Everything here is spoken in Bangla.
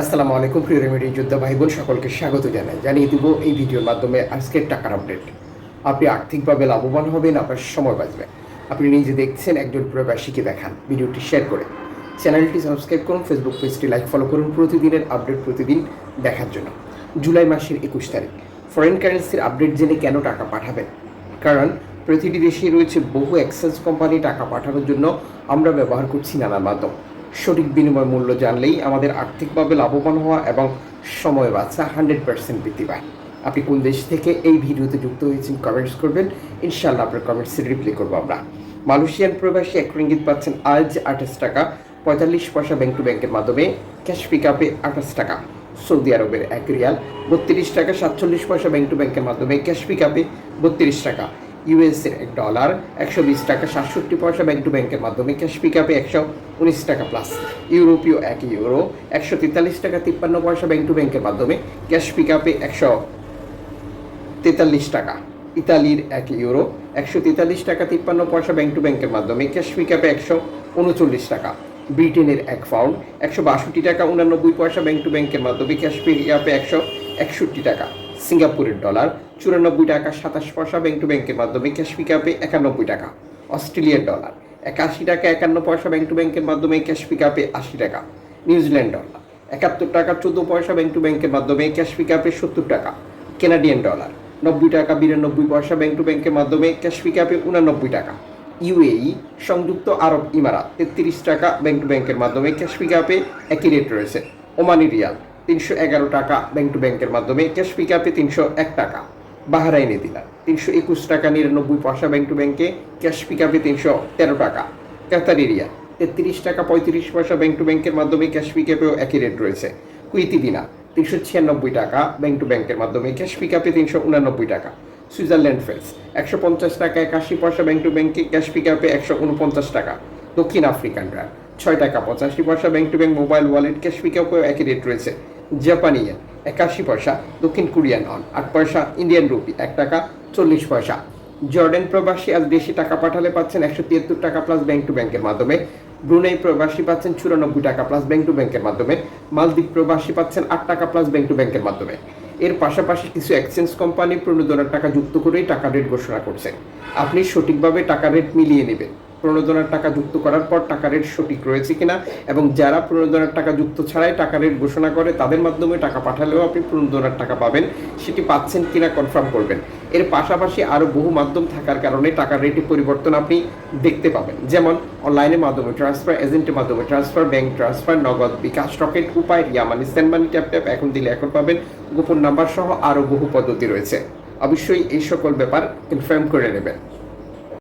আসসালামু আলাইকুম, প্রিয় রেমেডি যোদ্ধা ভাই বোন সকলকে স্বাগত জানাই। জানিয়ে দিব এই ভিডিওর মাধ্যমে আজকের টাকার আপডেট আপনি আর্থিকভাবে লাভবান হবেন, আপনার সময় বাঁচবে। আপনি নিজে দেখছেন, একজন প্রবাসীকে দেখান। ভিডিওটি শেয়ার করে চ্যানেলটি সাবস্ক্রাইব করুন ফেসবুক পেজটি লাইক ফলো করুন। প্রতিদিনের আপডেট প্রতিদিন দেখার জন্য। জুলাই মাসের একুশ তারিখ। ফরেন কারেন্সির আপডেট জেনে কেন টাকা পাঠাবেন? কারণ প্রতিটি দেশে রয়েছে বহু এক্সচেঞ্জ কোম্পানি টাকা পাঠানোর জন্য আমরা ব্যবহার করছি নানা মাধ্যম। সঠিক বিনিময় মূল্য জানলেই আমাদের আর্থিকভাবে লাভবান হওয়া এবং সময় বাঁচা হান্ড্রেড পার্সেন্ট বৃদ্ধি পায়। আপনি কোন দেশ থেকে এই ভিডিওতে যুক্ত হয়েছেন কমেন্টস করবেন। ইনশাল্লাহ আপনার কমেন্টসে রিপ্লাই করব আমরা। মালয়েশিয়ান প্রবাসী এক রিঙ্গিত পাচ্ছেন আজ আঠাশ টাকা, পঁয়তাল্লিশ পয়সা ব্যাংক টু ব্যাংকের মাধ্যমে ক্যাশ পিক আপে আঠাশ টাকা। সৌদি আরবের এক রিয়াল, বত্রিশ টাকা, সাতচল্লিশ পয়সা ব্যাংক টু ব্যাংকের মাধ্যমে ক্যাশ পিক আপে বত্রিশ টাকা। ইউএসের এক ডলার একশো বিশ টাকা, সাতষট্টি পয়সা ব্যাংক টু ব্যাংকের মাধ্যমে ক্যাশ পিক আপে একশো উনিশ টাকা প্লাস ইউরোপীয় এক ইউরো একশো তেতাল্লিশ টাকা, তিপ্পান্ন পয়সা ব্যাংক টু ব্যাংকের মাধ্যমে ক্যাশ পিক আপে একশো তেতাল্লিশ টাকা। ইতালির এক ইউরো একশো তেতাল্লিশ টাকা, তিপ্পান্ন পয়সা ব্যাংক টু ব্যাংকের মাধ্যমে ক্যাশ পিক আপে একশো উনচল্লিশ টাকা। ব্রিটেনের এক পাউন্ড একশো বাষট্টি টাকা, উনানব্বই পয়সা ব্যাংক টু ব্যাংকের মাধ্যমে ক্যাশ পিক আপে একশো একষট্টি টাকা। সিঙ্গাপুরের ডলার চুরানব্বই টাকা সাতাশ পয়সা ব্যাংক টু ব্যাংকের মাধ্যমে ক্যাশ পিক আপে একানব্বই টাকা অস্ট্রেলিয়ার ডলার একাশি টাকা একান্ন পয়সা ব্যাংক টু ব্যাংকের মাধ্যমে ক্যাশ পিক আপে আশি টাকা, নিউজিল্যান্ড ডলার একাত্তর টাকা চোদ্দ পয়সা ব্যাংক টু ব্যাংকের মাধ্যমে ক্যাশ পিক আপে সত্তর টাকা কেনাডিয়ান ডলার নব্বই টাকা বিরানব্বই পয়সা ব্যাংক টু ব্যাংকের মাধ্যমে ক্যাশ পিক আপে উনানব্বই টাকা ইউএই সংযুক্ত আরব ইমারাত, তেত্রিশ টাকা ব্যাংক টু ব্যাংকের মাধ্যমে ক্যাশ পিক আপে একই রেট রয়েছে, ওমানি রিয়াল, তিনশো এগারো টাকা ব্যাংক টু ব্যাংকের মাধ্যমে ক্যাশ পিক আপে তিনশো এক টাকা। বাহারাইনে দিলার তিনশো একুশ টাকা নিরানব্বই পয়সা ব্যাংক টু ব্যাংকে, ক্যাশ পিক আপে তিনশো তেরো টাকা। কাতারি রিয়াল তেত্রিশ টাকা পঁয়ত্রিশ পয়সা ব্যাংক টু ব্যাংকের মাধ্যমে ক্যাশ পিক আপেও একই রেট রয়েছে। কুইতি দিনা তিনশো ছিয়ানব্বই টাকা ব্যাংক টু ব্যাংকের মাধ্যমে ক্যাশ পিক আপে তিনশো উনানব্বই টাকা। সুইজারল্যান্ড ফ্রেন্স একশো পঞ্চাশ টাকা একাশি পয়সা ব্যাংক টু ব্যাংকে ক্যাশ পিক আপে একশো উনপঞ্চাশ টাকা। দক্ষিণ আফ্রিকান ছয় টাকা পঁচাশি পয়সা bank to bank mobile wallet cash pick আপেও একই রেট রয়েছে। জাপানি ইয়েন একাশি পয়সা, দক্ষিণ কোরিয়ান অন আট পয়সা, ইন্ডিয়ান রুপি এক টাকা, চল্লিশ পয়সা। জর্ডেন প্রবাসী আজ দেশে টাকা পাঠালে পাচ্ছেন একশো তিয়াত্তর টাকা প্লাস ব্যাংক টু ব্যাংকের মাধ্যমে। ব্রুনেই প্রবাসী পাচ্ছেন চুরানব্বই টাকা প্লাস ব্যাংক টু ব্যাংকের মাধ্যমে। মালদ্বীপ প্রবাসী পাচ্ছেন আট টাকা প্লাস ব্যাংক টু ব্যাংকের মাধ্যমে। এর পাশাপাশি কিছু এক্সচেঞ্জ কোম্পানি প্রণোদনার টাকা যুক্ত করেই টাকা রেট ঘোষণা করছে আপনি সঠিকভাবে টাকা রেট মিলিয়ে নেবেন। প্রণোদনার টাকা যুক্ত করার পর টাকা রেট সঠিক রয়েছে কিনা এবং যারা প্রণোদনার টাকা যুক্ত ছাড়াই টাকা রেট ঘোষণা করে, তাদের মাধ্যমে টাকা পাঠালেও আপনি প্রণোদনার টাকা পাবেন, সেটি পাচ্ছেন কিনা কনফার্ম করবেন। এর পাশাপাশি আরও বহু মাধ্যম থাকার কারণে টাকার রেটে পরিবর্তন আপনি দেখতে পাবেন। যেমন অনলাইনের মাধ্যমে ট্রান্সফার এজেন্টের মাধ্যমে ট্রান্সফার ব্যাংক ট্রান্সফার নগদ বিকাশ রকেট উপায় ইয়ামানি সেনমানি ট্যাপ ট্যাপ এখন দিলে এখন পাবেন। গোপন নাম্বার সহ আরও বহু পদ্ধতি রয়েছে। অবশ্যই এই সকল ব্যাপার কনফার্ম করে নেবেন।